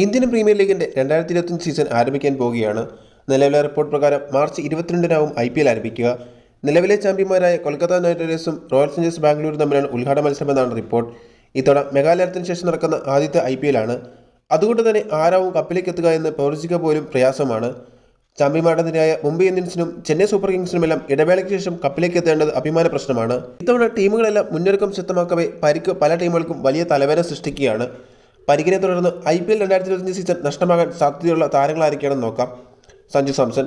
Indian premier ലീഗിന്റെ രണ്ടായിരത്തി ഇരുപത്തഞ്ച് സീസൺ ആരംഭിക്കാൻ പോവുകയാണ്. നിലവിലെ റിപ്പോർട്ട് പ്രകാരം മാർച്ച് ഇരുപത്തിരണ്ടിനാവും ഐ പി എൽ ആരംഭിക്കുക. നിലവിലെ ചാമ്പ്യന്മാരായ കൊൽക്കത്ത നൈറ്റ് റൈഡേഴ്സും റോയൽ ചലഞ്ചേഴ്സ് ബാംഗ്ലൂരും തമ്മിലാണ് ഉദ്ഘാടന മത്സരമെന്നാണ് റിപ്പോർട്ട് ഇത്തവണ മെഘാലയത്തിന് ശേഷം നടക്കുന്ന ആദ്യത്തെ ഐ പി എൽ ആണ്. അതുകൊണ്ട് തന്നെ ആരാവും കപ്പിലേക്ക് എത്തുക എന്ന് പ്രവചിക്കുക പോലും പ്രയാസമാണ്. ചാമ്പ്യന്മാരുടെ നിരയായ മുംബൈ ഇന്ത്യൻസിനും ചെന്നൈ സൂപ്പർ കിങ്സിനുമെല്ലാം ഇടവേളയ്ക്ക് ശേഷം കപ്പിലേക്ക് എത്തേണ്ടത് അഭിമാന പ്രശ്നമാണ്. ഇത്തവണ ടീമുകളെല്ലാം മുന്നൊരുക്കം ശക്തമാക്കവേ പരിക്ക് പല ടീമുകൾക്കും വലിയ തലവേദന സൃഷ്ടിക്കുകയാണ്. പരിക്കിനെ തുടർന്ന് ഐ പി എൽ രണ്ടായിരത്തി ഇരുപത്തഞ്ച് സീസൺ നഷ്ടമാകാൻ സാധ്യതയുള്ള താരങ്ങളായിരിക്കുകയാണെന്ന് നോക്കാം സഞ്ജു സാംസൺ.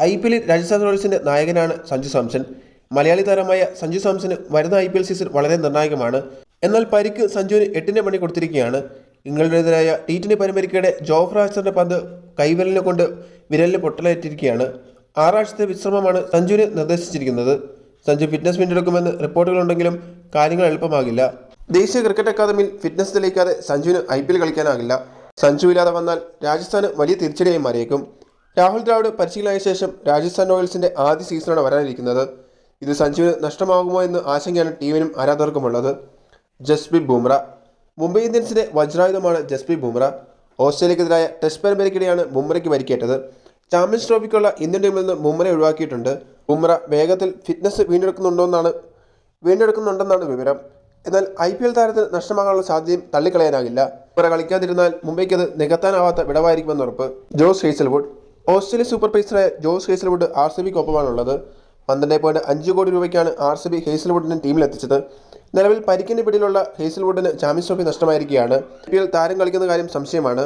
ഐ പി എല്ലിൽ രാജസ്ഥാൻ റോയൽസിന്റെ നായകനാണ് സഞ്ജു സാംസൺ. മലയാളി താരമായ സഞ്ജു സാംസന് വരുന്ന ഐ പി എൽ സീസൺ വളരെ നിർണായകമാണ്. എന്നാൽ പരിക്ക് സഞ്ജുവിന് എട്ടിന്റെ പണി കൊടുത്തിരിക്കുകയാണ്. ഇംഗ്ലണ്ടിനെതിരായ ടി ട്വന്റി പരമ്പരയ്ക്കിടെ ജോഫ്ര ആച്ചറിന്റെ പന്ത് കൈവിരലിനെ കൊണ്ട് വിരലിന് പൊട്ടലേറ്റിരിക്കുകയാണ്. ആറാഴ്ചത്തെ വിശ്രമമാണ് സഞ്ജുവിന് നിർദ്ദേശിച്ചിരിക്കുന്നത്. സഞ്ജു ഫിറ്റ്നസ് വീണ്ടെടുക്കുമെന്ന് റിപ്പോർട്ടുകളുണ്ടെങ്കിലും കാര്യങ്ങൾ എളുപ്പമാകില്ല. ദേശീയ ക്രിക്കറ്റ് അക്കാദമിയിൽ ഫിറ്റ്നസ് തെളിയിക്കാതെ സഞ്ജുവിന് ഐ പി എൽ കളിക്കാനാകില്ല. സഞ്ജു ഇല്ലാതെ വന്നാൽ രാജസ്ഥാന് വലിയ തിരിച്ചടിയായി മാറിയേക്കും. രാഹുൽ ദ്രാവിഡ് പരിശീലനായ ശേഷം രാജസ്ഥാൻ റോയൽസിന്റെ ആദ്യ സീസണാണ് വരാനിരിക്കുന്നത്. ഇത് സഞ്ജുവിന് നഷ്ടമാകുമോ എന്ന് ആശങ്കയാണ് ടീമിനും ആരാധകർക്കുമുള്ളത്. ജസ്പ്രീത് ബുംറ. മുംബൈ ഇന്ത്യൻസിന്റെ വജ്രായുധമാണ് ജസ്പ്രീത് ബുംറ. ഓസ്ട്രേലിയക്കെതിരായ ടെസ്റ്റ് പരമ്പരയ്ക്കിടെയാണ് ബുംറയ്ക്ക് പരിക്കേറ്റത്. ചാമ്പ്യൻസ് ട്രോഫിക്കുള്ള ഇന്ത്യൻ ടീമിൽ നിന്ന് ബുംറയെ ഒഴിവാക്കിയിട്ടുണ്ട്. ബുംറ വേഗത്തിൽ ഫിറ്റ്നസ് വീണ്ടെടുക്കുന്നുണ്ടോ എന്നാണ് വീണ്ടെടുക്കുന്നുണ്ടെന്നാണ് വിവരം. എന്നാൽ ഐ പി എൽ താരത്തിന് നഷ്ടമാകാനുള്ള സാധ്യതയും തള്ളിക്കളയാനാകില്ല. ഇവരെ കളിക്കാതിരുന്നാൽ മുംബൈക്ക് അത് നികത്താനാവാത്ത വിടവായിരിക്കുമെന്ന് ഉറപ്പ്. Josh Hazlewood. ഓസ്ട്രേലിയ സൂപ്പർ പേസറായ ജോസ് ഹേസൽവുഡ് ആർ സി ബിക്കൊപ്പമാണുള്ളത്. പന്ത്രണ്ട് പോയിന്റ് അഞ്ച് കോടി രൂപയ്ക്കാണ് ആർ സി ബി ഹേസൽവുഡിനെ ടീമിലെത്തിച്ചത്. നിലവിൽ പരിക്കിന്റെ പിടിയിലുള്ള ഹേസൽവുഡിന് ചാമ്പ്യൻസ് ട്രോഫി നഷ്ടമായിരിക്കുകയാണ്. ഐ പി എൽ താരം കളിക്കുന്ന കാര്യം സംശയമാണ്.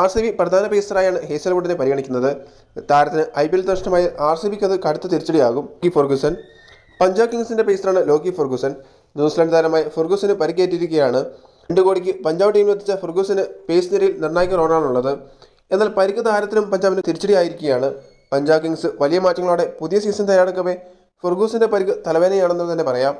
ആർ സി ബി പ്രധാന പേസറായാണ് ഹേസൽവുഡിനെ പരിഗണിക്കുന്നത്. താരത്തിന് ഐ പി എൽ നഷ്ടമായ ആർ സി ബിക്ക് അത് കടുത്ത തിരിച്ചടിയാകും. ഫെർഗുസൺ. പഞ്ചാബ് കിങ്സിന്റെ പേസറാണ് ലോക്കി ഫെർഗുസൺ. ന്യൂസിലാൻഡ് താരമായി ഫെർഗൂസന് പരിക്കേറ്റിരിക്കുകയാണ്. രണ്ട് കോടിക്ക് പഞ്ചാബ് ടീമിൽ എത്തിച്ച ഫെർഗൂസന് പേസ് നിരയിൽ നിർണായക റോളാണുള്ളത്. എന്നാൽ പരിക്ക് താരത്തിനും പഞ്ചാബിന് തിരിച്ചടിയായിരിക്കുകയാണ്. പഞ്ചാബ് കിങ്സ് വലിയ മാറ്റങ്ങളോടെ പുതിയ സീസൺ തയ്യാറെടുക്കവേ ഫെർഗൂസിന്റെ പരിക്ക് തലവേദനയാണെന്ന് തന്നെ പറയാം.